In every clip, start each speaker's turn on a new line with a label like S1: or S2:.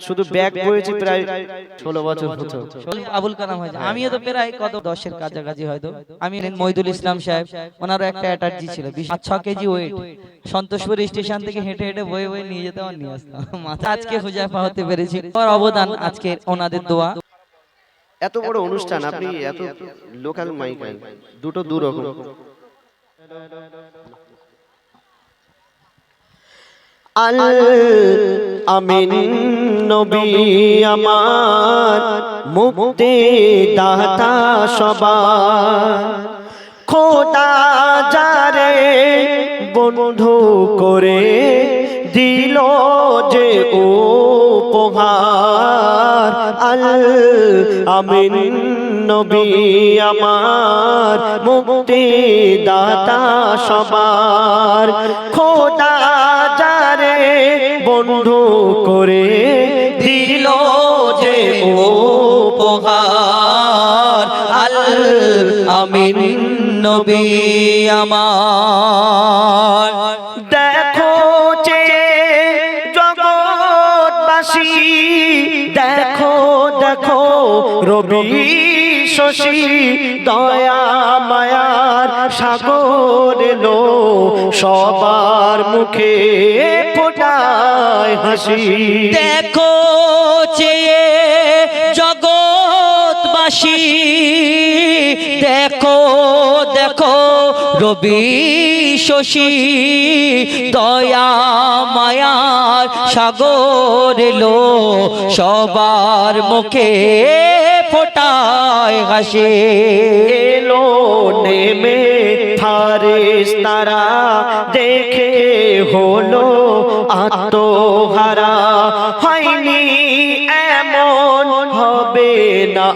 S1: শুধু ব্যাগ বয়েছি প্রায় ষোলো বছর হতো।
S2: আবুল কালাম হয়েছে। আমিও তো প্রায় কত দশের কাছাকাছি হয়তো। আমি মহিদুল ইসলাম সাহেব। ওনারও একটা অ্যাটার্জি ছিল। পাঁচ ছ কেজি ওয়েট সন্তোষপুর স্টেশন থেকে হেঁটে হেঁটে বয়ে বয়ে নিয়ে যেতাম আর নিয়ে আসতাম মাথা আজকে হুজাফা হতে পেরেছি। আমার অবদান আজকে ওনাদের দোয়া।
S1: এত বড় অনুষ্ঠান আপনি এত লোকাল মাইক দুটো দু রকম আল আমিন নবী আমার, মুক্তি দাতা সবার। খোদা যারে বন্ধু করে দিল যে উপহার, আল আমিন নবী আমার, মুক্তি দাতা সবার। খোদা বন্ধু করে দিল যে উপহার।
S2: আল আমিন নবী আমার।
S1: দেখো যে জগৎবাসী, দেখো দেখো রবি শশী দয়া মায়ার সাগর এলো। সবার মুখে ফোটায় হাসি।
S2: দেখো চেয়ে জগৎবাসী। দেখো দেখো রবি শশী, দয়া মায়ার সাগর লো সবার মুখে ফোটায় হাসে
S1: এলো নেমে ফারিস তারা, দেখে হলো আত্মহারা। হয়নি এমন হবে না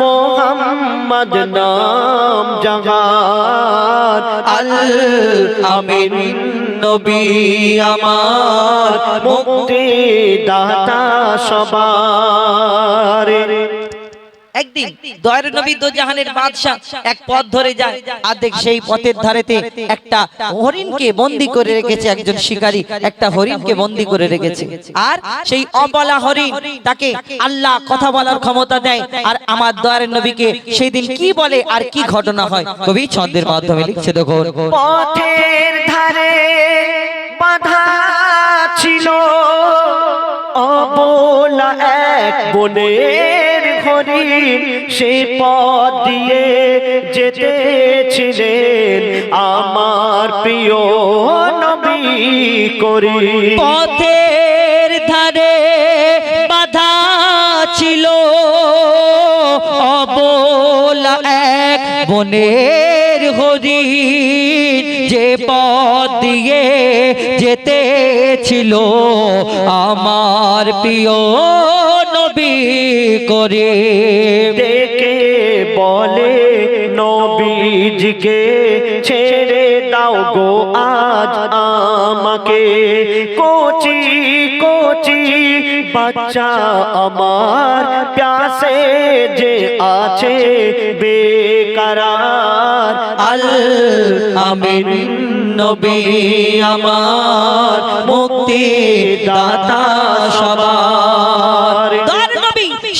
S1: মোহাম্মদ নাম জাহার
S2: আল আমিন নবী আমার
S1: মুক্তি দাতা সবার।
S2: একদিন দয়ার নবী দো জাহানের বাদশা এক পথ ধরে যায়। আর দেখ সেই পথের ধারেতে একটা হরিণকে বন্দি করে রেখেছে একজন শিকারী। একটা হরিণকে বন্দি করে রেখেছে। আর সেই অবলা হরিণ তাকে আল্লাহ কথা বলার ক্ষমতা দেয়। আর আমার দয়ার নবীকে সেই দিন কি বলে আর কি ঘটনা হয়? কবি ছন্দের মাধ্যমে লিখছে দেখো
S1: পথের ধারে বাধা ছিল অবলা এক বনের হরিণ সে পথ দিয়ে যেতেছিলেন আমার প্রিয় নবী করি।
S2: পথের ধারে বাধা ছিল। অবলা এক বনের হরিণ যে পথ দিয়ে যেতে ছিল আমার প্রিয় নবী করে
S1: ডেকে বলে, নবীজিকে ছেড়ে দাও গো, আজ আমাকে। কোচি কোচি, বাচ্চা আমার প্যাসে যে আছে বেকারার
S2: আল আমিন নবী আমার মুক্তি দাতা সবার।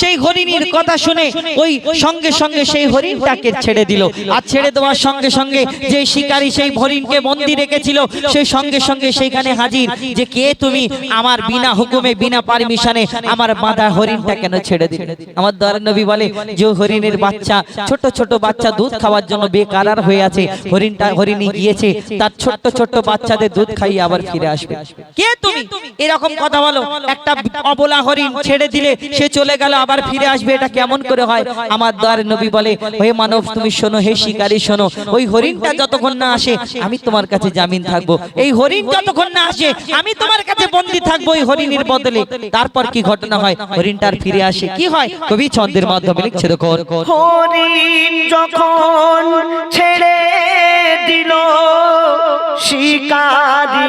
S2: সেই হরিণীর কথা শুনে ওই সঙ্গে সঙ্গে সেই হরিণটাকে ছেড়ে দিল। আর ছেড়ে দেওয়ার সঙ্গে সঙ্গে যে শিকারী সেই হরিণকে বন্দি রেখেছিল সেই সঙ্গে সঙ্গে সেইখানে হাজির যে কে তুমি আমার বিনা হুকুমে বিনা পারমিশনে আমার বাঁধা হরিণটা কেন ছেড়ে দিলে? আমার দয়ার নবী বলে যে হরিণের বাচ্চা ছোট ছোট বাচ্চা দুধ খাওয়ার জন্য বেকারার হয়ে আছে। হরিণটা হরিণী গিয়েছে তার ছোট্ট ছোট্ট বাচ্চাদের দুধ খাইয়ে আবার ফিরে আসবে। কে তুমি? এরকম কথা বলো একটা অবলা হরিণ ছেড়ে দিলে সে চলে গেল আবার ফিরে আসবে, এটা কেমন করে হয়? আমার দ্বার নবী বলে, হে মানব, তুমি শোনো, হে শিকারী, শোনো, ওই হরিণটা যতক্ষণ না আসে, আমি তোমার কাছে জামিন থাকব। এই হরিণ যতক্ষণ না আসে, আমি তোমার কাছে বন্দি থাকব ওই হরিণের বদলে। তারপর কি ঘটনা হয়? হরিণটার ফিরে আসে, কি হয়? কবি ছন্দের মাধ্যমে লিখছে দেখো
S1: হরিণ যখন ছেড়ে দিল শিকারি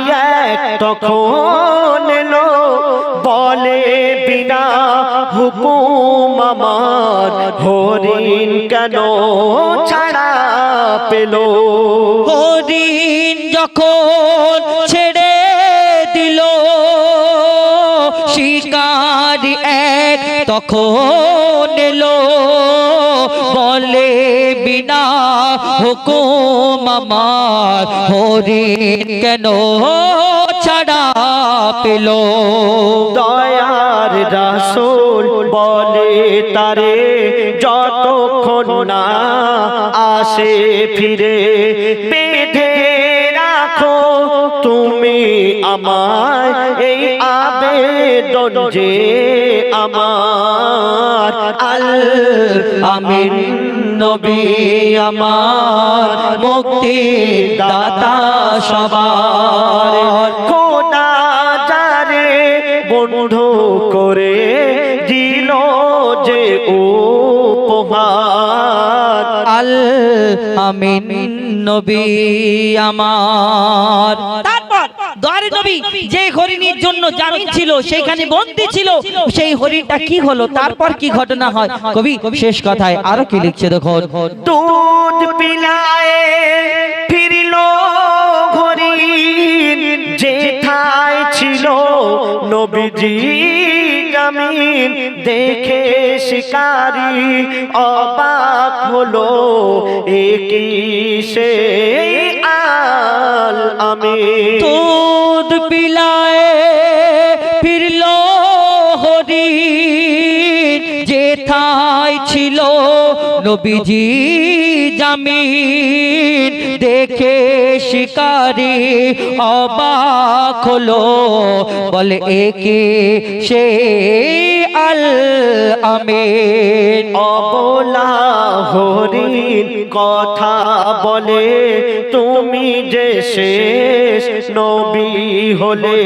S1: তখন এলো, বলে, বিনা হুকুম আমার হরিণ কেন ছাড়া পেল?
S2: হরিণ যখন ছেড়ে দিল, শিকারি এক তখন এলো বলে বিনা হুকুম আমার। হরিণ কেন ছাড়া পেল?
S1: দয়ার রাসুল বলে তারে, যতক্ষণ না আসে ফিরে, বেঁধে রাখো তুমি আমায়। এই আবেদন যে আমার। আল
S2: আমিন। নবী আমার মুক্তি দাতা সবার।
S1: খোদা যারে বন্ধু করে দিল যে উপহার।
S2: আল আমিন নবী আমার। দয়ার নবী যে হরিণীর জন্য জামিন ছিল সেখানে বন্দী ছিল সেই হরিণটা কি হলো? তারপর কি ঘটনা হয়? কবি শেষ কথায় আরও কি লিখছে দেখো
S1: দুধ পিলায়ে ফিরিল হরিণ যেথায় ছিল নবীজি জামিন দেখে শিকারি অবাক হলো একই সে আল আমি
S2: দুধ পিলায় ফিরল হরিণ নবীজি জামিন দেখে শিকারি অবাক হলো। বলে একে সে আল আমিন।
S1: অবলা হরিণ কথা বলে, তুমি যে শেষ নবী হলে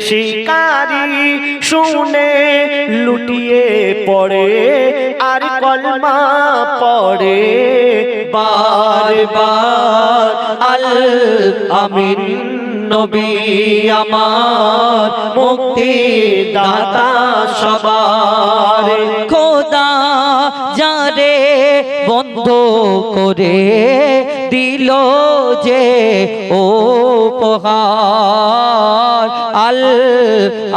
S1: শিকারি শুনে লুটিয়ে পড়ে, আর কলমা পড়ে। বার বার
S2: আল আমিন নবী আমার মুক্তি দাতা সবার। খোদা যারে বন্ধ করে দিল যে উপহার। আল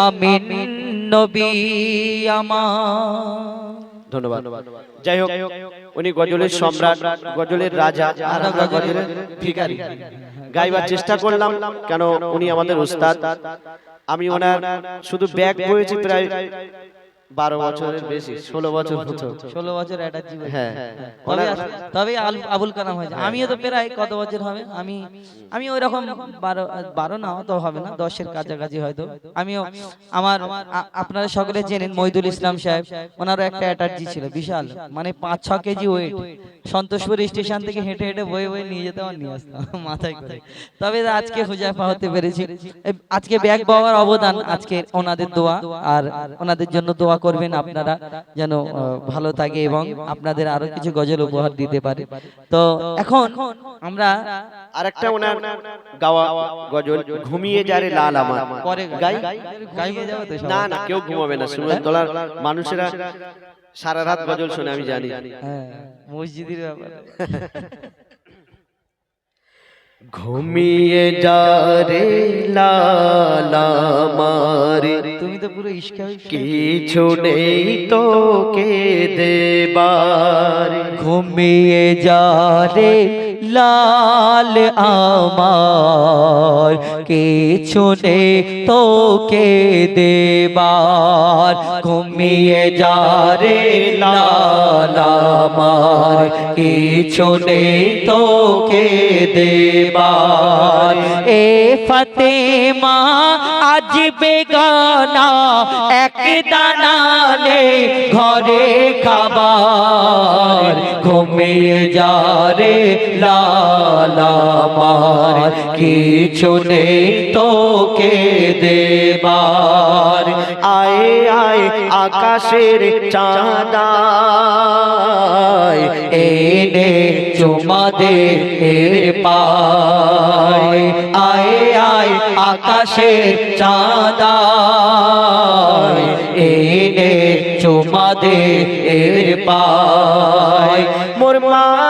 S2: আমিন নবী আমার।
S1: ধন্যবাদ। যাই হোক, উনি গজলের সম্রাট, গজলের রাজা গজলের ভিখারি। গাইবার চেষ্টা করলাম, কেন উনি আমাদের উস্তাদ আমি ওনার শুধু ব্যাগ বয়েছি প্রায় বারো বছরের বেশি ষোলো বছর হতো
S2: ষোলো বছর একটা জীবন।
S1: হ্যাঁ।
S2: তবে
S1: ওনার
S2: তবে আবুল কালাম হয়েছে। আমিও তো প্রায় কত বছর হবে? আমি আমি ওই রকম বারো বারো না তো হবে না দশের কাছাকাছি হয়তো। আমিও আমার আপনারা সকলে জেনেন মহিদুল ইসলাম সাহেব ওনারও একটা অ্যাটার্জি ছিল বিশাল। মানে পাঁচ ছ কেজি ওয়েট সন্তোষপুর স্টেশন থেকে হেঁটে হেঁটে বয়ে বয়ে নিয়ে যেতে আর নিয়ে আসতাম মাথায় করে। তবে আজকে হুজাফা হতে পেরেছি। আজকে ব্যাগ পাওয়ার অবদান আজকে ওনাদের দোয়া আর ওনাদের জন্য দোয়া করবেন আপনারা যেন ভালো থাকে এবং আপনাদের আরও কিছু গজল উপহার দিতে পারে। তো এখন আমরা
S1: আরেকটা ওনার গাওয়া গজল ঘুমিয়ে যারে লাল আমার।
S2: পরে
S1: গাই। না না কেউ ঘুমাবে না। সুরজ দলার মানুষেরা সারা রাত গজল শুনে আমি জানি।
S2: হ্যাঁ মসজিদের ব্যাপার।
S1: ঘুমিয়ে যারে লাল আমার
S2: তুমি তো পুরো ইস্কা
S1: কিছু নেই তো কে দেবার।
S2: ঘুমিয়ে যা রে লাল আমার। কিছু নেই তোকে দেবার? ঘুমিয়ে যা রে লাল আমার কিছু নেই তোকে দেবার? এ ফতেমা আজ বেগানা, এক ঘরে খাবার। ঘুমিয়ে যা রে লালামার কিছু নেই তোকে দেবার।
S1: আয় আয়, আকাশের চাঁদায়।
S2: এনে চুমা দে এর পায় আয় আয় আকাশে চাঁদায়। এনে চুমা দে এর পায়
S1: মোর মাসুমলি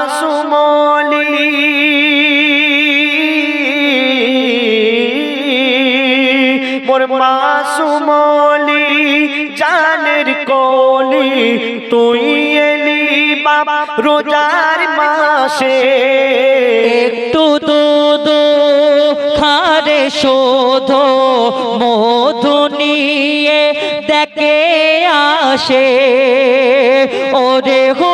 S1: তুই এলি বাবা রোজার মাসে।
S2: একটু খারে শোধ মধু নিয়ে দেখে আসে। ওরে হুর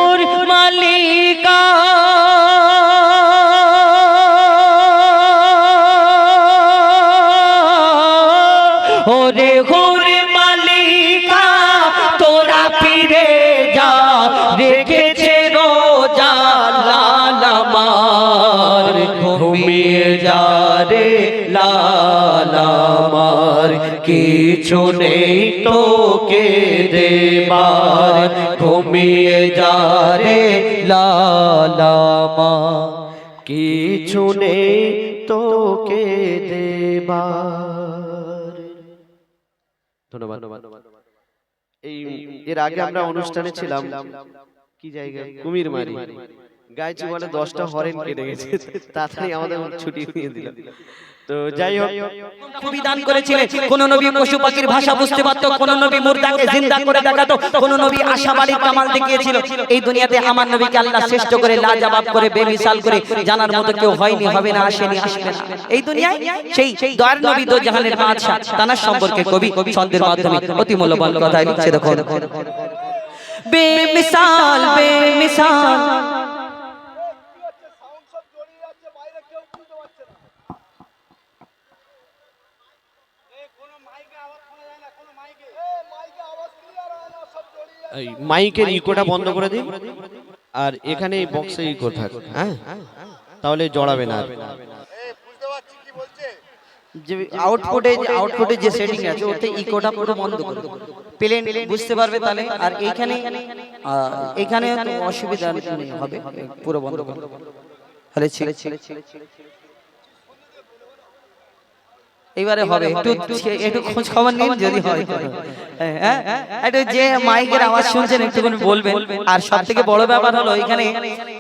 S2: কিছু নেই তোকে দেবার। ঘুমিয়ে যা রে লাল আমার
S1: কিছু নেই তোকে দেবার। ধন্যবাদ। এই এর আগে আমরা অনুষ্ঠানে ছিলাম, কি জায়গায়? কুমির মারি। গাইছি বলে দশটা হরেন কেটে গেছে। তাড়াতাড়ি আমাদের ছুটি নিয়ে দিল। তো যাই হোক।
S2: খুবই দান করেছিলেন। কোন নবী পশু পাখির ভাষা বুঝতে পারতো কোন নবী মুর্দাকে জিন্দা করে দেখাতো কোন নবী আশাবাড়ির কামাল দেখিয়েছিল। এই দুনিয়াতে আমার নবীকে আল্লাহ শ্রেষ্ঠ করে লাজবাব করে বেমিসাল করে জানার মতো কেউ হয়নি হবে না আসেনি আসবে না। এই দুনিয়ায় সেই দয়ার নবী দো জাহানের বাদশা তানার সম্পর্কে কবি ছন্দের মাধ্যমে অতি মূল্যবান কথা লিখছে দেখো বেমিসাল বেমিসাল
S1: মাইকের ইকোটা বন্ধ করে দিন আর এখানে এই বক্সে ইকো থাক। হ্যাঁ? তাহলে জড়াবে না।
S2: যে আউটপুটে আউটপুটে যে সেটিং আছে ওতে ইকোটা পুরো বন্ধ করে প্লেন বুঝতে পারবে তাহলে? আর এইখানে এখানে তো অসুবিধা হবে। পুরো বন্ধ করে তাহলে ছেলে ছেলে এইবারে হবে। একটু একটু খোঁজ খবর নিন যদি হয়। হ্যাঁ। একটু যে মাইকের আওয়াজ শুনছেন একটুখানি বলবেন। আর সব থেকে বড় ব্যাপার হলো এখানে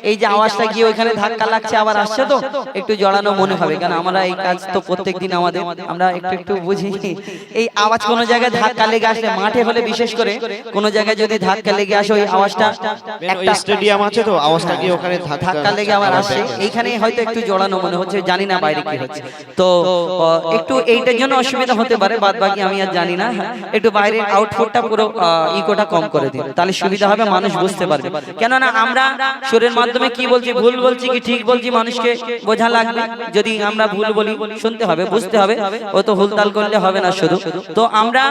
S2: এই যে আওয়াজটা গিয়ে ওইখানে ধাক্কা লাগছে আবার আসছে তো? একটু জড়ানো মনে হবে কারণ আমরা এই কাজ তো প্রত্যেক দিন আমাদের আমরা একটু একটু বুঝি। এই আওয়াজ কোনো জায়গায় ধাক্কা লেগে আসলে মাঠে হলে বিশেষ করে কোনো জায়গায় যদি ধাক্কা লেগে আসে ওই আওয়াজটা একটা
S1: স্টেডিয়াম আছে তো? আওয়াজটা কি ওখানে
S2: ধাক্কা লেগে আবার আসে। এইখানে হয়তো একটু জড়ানো মনে হচ্ছে জানি না বাইরে কি হচ্ছে তো একটু এইটার জন্য অসুবিধা হতে পারে বাদ বাকি আমি আর জানি না। একটু বাইরের আউটপুটটা পুরো ইকোটা কম করে দিন তাহলে সুবিধা হবে মানুষ বুঝতে পারবে। কেননা আমরা সুরের মাধ্যমে কি বলছি ভুল বলছি কি ঠিক বলছি মানুষকে বোঝা লাগবে। যদি আমরা ভুল বলি শুনতে হবে বুঝতে হবে ও তো হুলতাল করলে হবে না শুধু। তো আমরা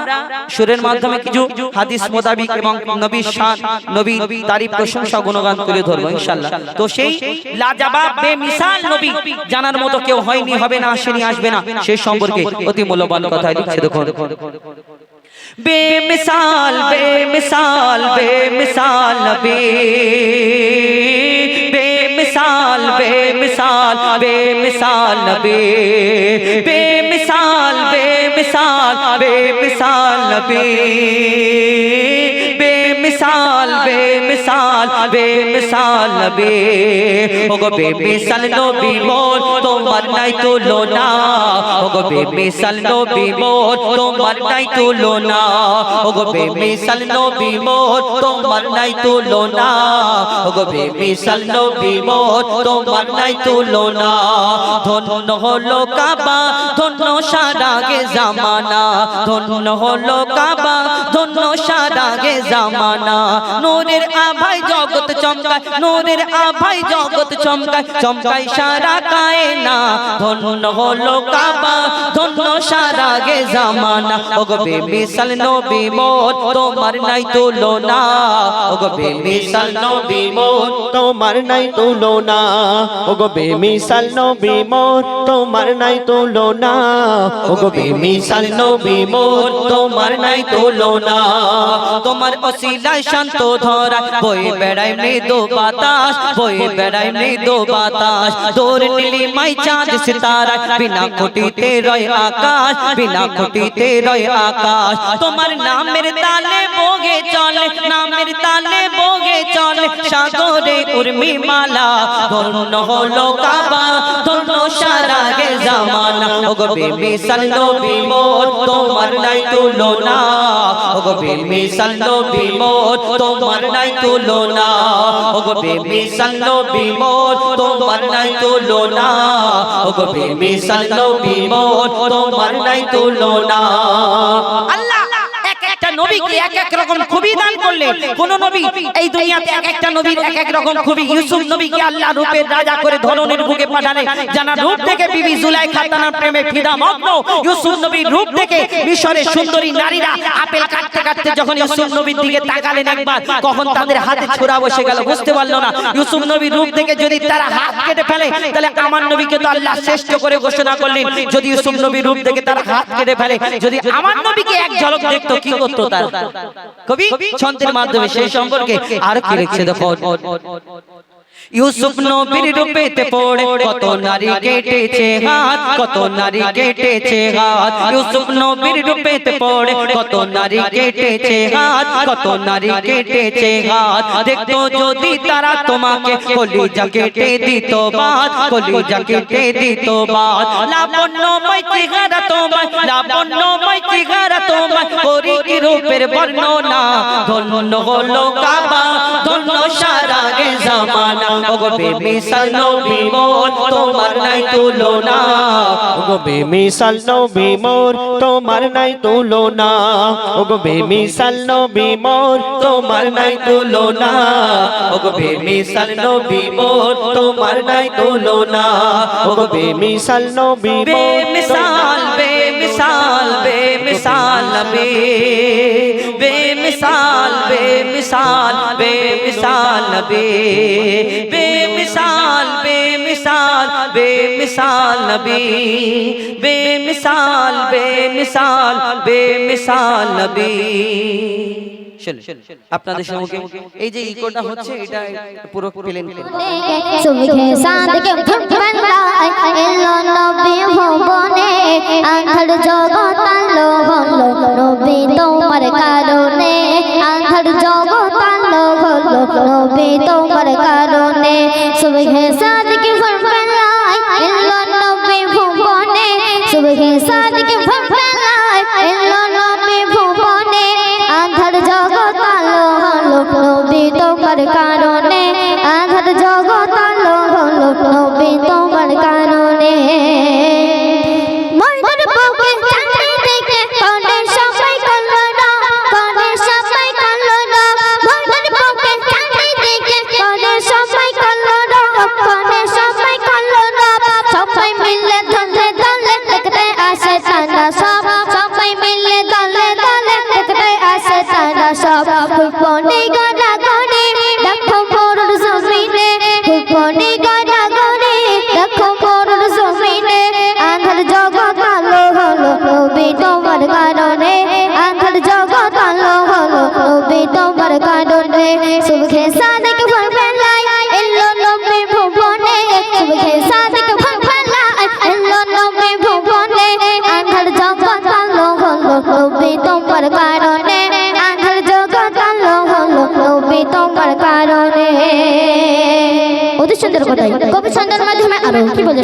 S2: সুরের মাধ্যমে কিছু হাদিস মোতাবিক এবং নবী শান নবী তারিফ প্রশংসা গুণগান তুলে ধরবো ইনশাআল্লাহ। তো সেই লাজবাব বেমিসাল নবী জানার মতো কেউ হয়নি হবে না আসেনি আসবে না সেই সম্পর্কে অতি মূল্যবান কথা লিখছে দেখুন। বেমিসাল বেমিসাল বেমিসাল নবী। বেমিসাল বেমিসাল বেমিসাল নবী। বেমিসাল বেমিসাল বেমিসাল নবী। বেমিসাল বেমিসাল বেমিসাল নবী। ওগো বেমিসাল নবী মোর তোমার নাই তুলনা। ওগো বেমিসাল নবী মোর তোমার নাই তুলনা। ওগো বেমিসাল নবী মোর তোমার নাই তুলনা। ওগো বেমিসাল নবী মোর তোমার নাই তুলনা। ধন্য হলো কাবা ধন্য সারা গে জামানা। ধন্য হলো কাবা ধন্য সারা গে জামানা। নূরের আভাই জগৎ চমকায়, নূরের আভাই জগৎ চমকায় চমকায় সারা কায়না। ধন্য হলো কাবা, ধন্য সারা গে জামানা। ওগো বেমিসাল নবী মোর, তোমার নাই তুলনা। ওগো বেমিসাল নবী মোর,
S1: তোমার নাই তুলনা। ওগো বেমিসাল নবী মোর, তোমার নাই তুলনা। ওগো নবী মোর, তোমার নাই
S2: তোমার অসিলায় শান্ত ধরা, বই বেড়াই মৃদু বাতাস, বই বেড়াই মৃদু বাতাস। দূর নীলি মাই চাঁদ সিতারা, বিনা খুঁটিতে রয় আকাশ, বিনা খুঁটিতে রয় আকাশ। তোমার নামের তালে বগে চলে, নামের তালে বগে চলে, সাগরে উর্মি মালা, ধন্য হলো কাবা, ধন্য সারা গে জামানা। ওগো বেমিসাল নবী মোর, তোমার নাই তুলনা। ওগো বেমিসাল নবী মোর তোমার নাই তুলনা। ওগো বেমিসাল নবী মোর তোমার নাই তুলনা। ওগো বেমিসাল নবী মোর তোমার নাই তুলনা। আল্লাহ নবীকে এক এক রকম খুবই দান করলেন কোন নবী এই দুনিয়াতে এক একটা নবীর এক এক রকম খুবই ইউসুফ নবীকে আল্লাহ রূপের রাজা করে ধরনের বুকে পাঠালেন জানা রূপ থেকে বিবি জুলাইখা তার প্রেমে ফিদা মগ্ন ইউসুফ নবীর রূপ থেকে মিশরের সুন্দরী নারীরা আপেল কাটতে কাটতে যখন ইউসুফ নবীর দিকে তাকালেন একবার কখন তাদের হাতে ছোড়া বসে গেল বুঝতে পারল না ইউসুফ নবীর রূপ থেকে যদি তারা হাত কেটে ফেলে তাহলে আমার নবীকে তো আল্লাহ শ্রেষ্ঠ করে ঘোষণা করলেন যদি ইউসুফ নবীর রূপ থেকে তারা হাত কেটে ফেলে যদি আমার নবীকে এক ঝলক দেখতো কি করতো তার কবি ছন্দের মাধ্যমে সেই সম্পর্কে আর কি লিখছে দেখো। ইউসুফ নবীর রূপেতে পড়ে, কত নারী কেটেছে হাত, কত নারী কেটেছে হাত। ইউসুফ নবীর রূপেতে পড়ে, কত নারী কেটেছে হাত, কত নারী কেটেছে হাত। দেখতো যদি তারা তোমাকে কলিজা কেটে দিত বাত কলিজা কেটে দিত বাত লাবণ্যময় চেহারা তোমার লাবণ্যময় চেহারা তোমার করি রূপের বর্ণনা, ধন্য হলো কাবা ধন্য সারা গে জামানা। ওগো বেমিসাল নবী মোর তোমার নাই তুলনা।
S1: ওগো বেমিসাল নবী মোর তোমার নাই তুলনা। ওগো বেমিসাল নবী মোর তোমার নাই তুলনা। ওগো বেমিসাল নবী মোর তোমার নাই তুলনা। ওগো বেমিসাল নবী মোর
S2: বেমিসাল বেমিসাল বেমিসাল নবী। বেমিসাল বেমিসাল বেমিসাল নবী। বেমিসাল বেমিসাল বেমিসাল নবী। বেমিসাল বেমিসাল বেমিসাল নবী আপনাদের সম্মুখে এই যে ইকোটা হচ্ছে এটা পুরো প্লেন
S3: সুবহে সাদকে ভগবানায় এলো নবী ভবনে আন্ধার জগৎ আলো হলো নবী তোমার কারণে আন্ধার জগৎ আলো হলো নবী তোমার কারণে সুবহে সাদকে ভগবানায় এলো নবী ভবনে সুবহে সাদকে ভগবানায় তারা সব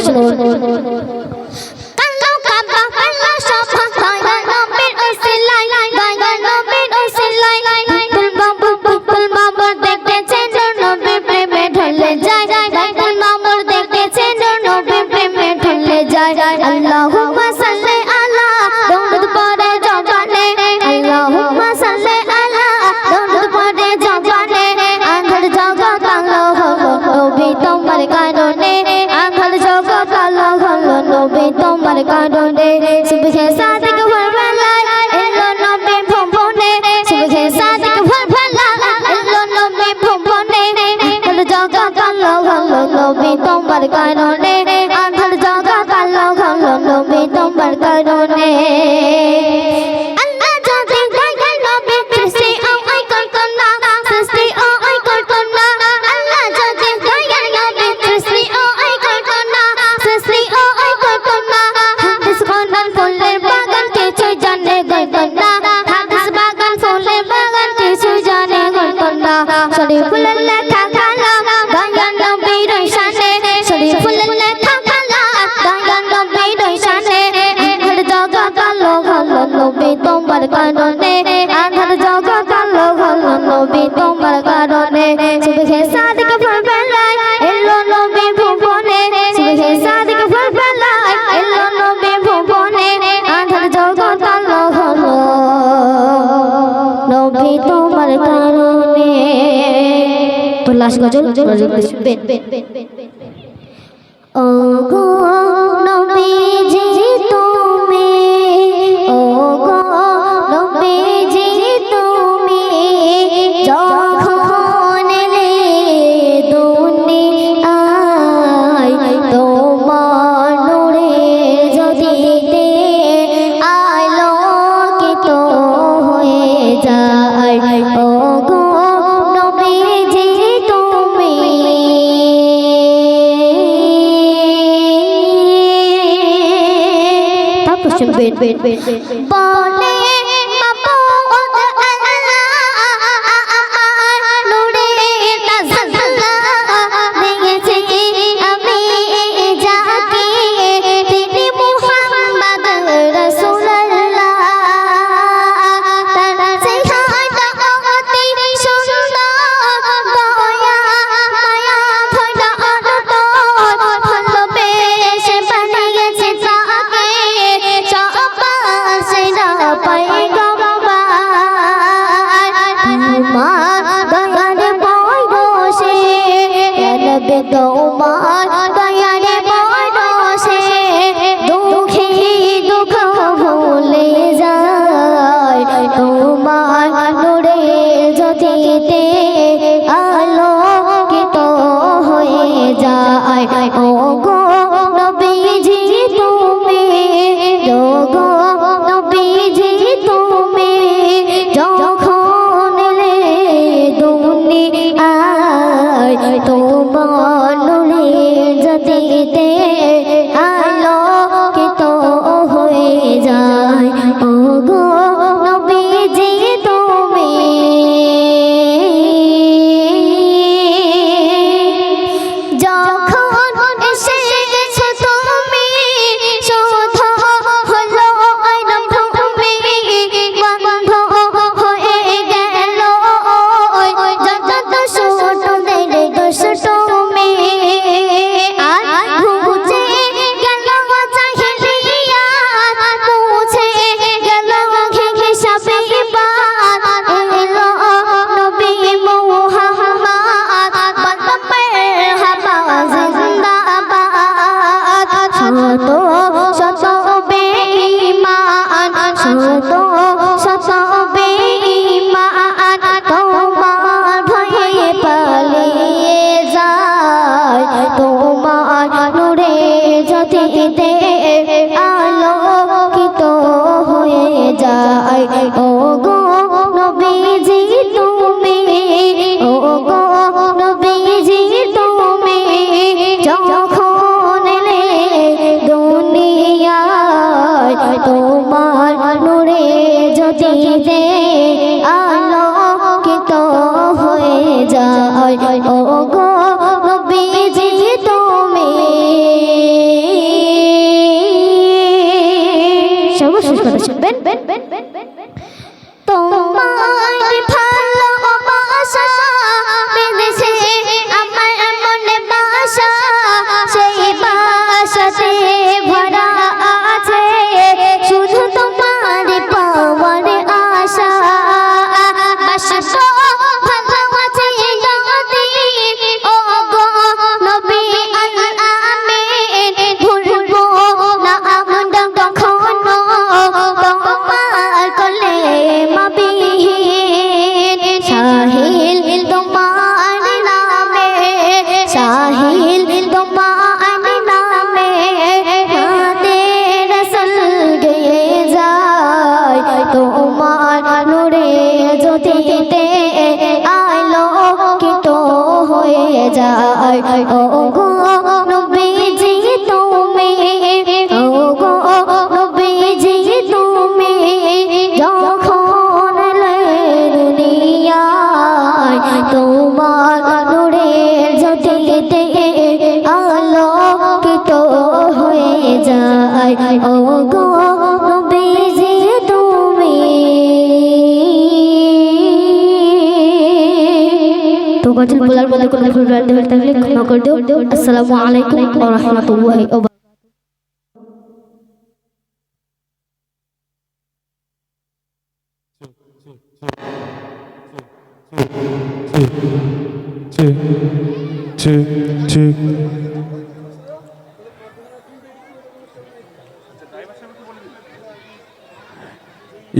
S3: শুনুন I don't লাশ গজল নজর শুনবেন ও গো নবী de, de, ben ben ben দোয়া দিও আসসালামু আলাইকুম ওয়া রাহমাতুল্লাহি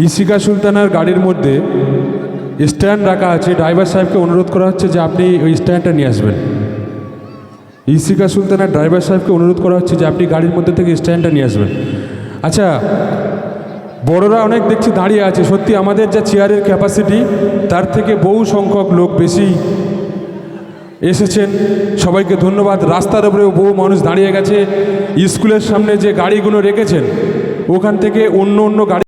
S4: ইসিকা সুলতানার গাড়ির মধ্যে স্ট্যান্ড রাখা আছে। ড্রাইভার সাহেবকে অনুরোধ করা হচ্ছে যে আপনি ওই স্ট্যান্ডটা নিয়ে আসবেন। ইসিকা সুলতানা ড্রাইভার সাহেবকে অনুরোধ করা হচ্ছে যে আপনি গাড়ির মধ্যে থেকে স্ট্যান্ডটা নিয়ে আসবেন। আচ্ছা বড়রা অনেক দেখছি দাঁড়িয়ে আছে। সত্যি আমাদের যা চেয়ারের ক্যাপাসিটি তার থেকে বহু সংখ্যক লোক বেশি এসেছেন। সবাইকে ধন্যবাদ। রাস্তার উপরেও বহু মানুষ দাঁড়িয়ে গেছে। স্কুলের সামনে যে গাড়িগুলো রেখেছেন, ওখান থেকে অন্য অন্য গাড়ি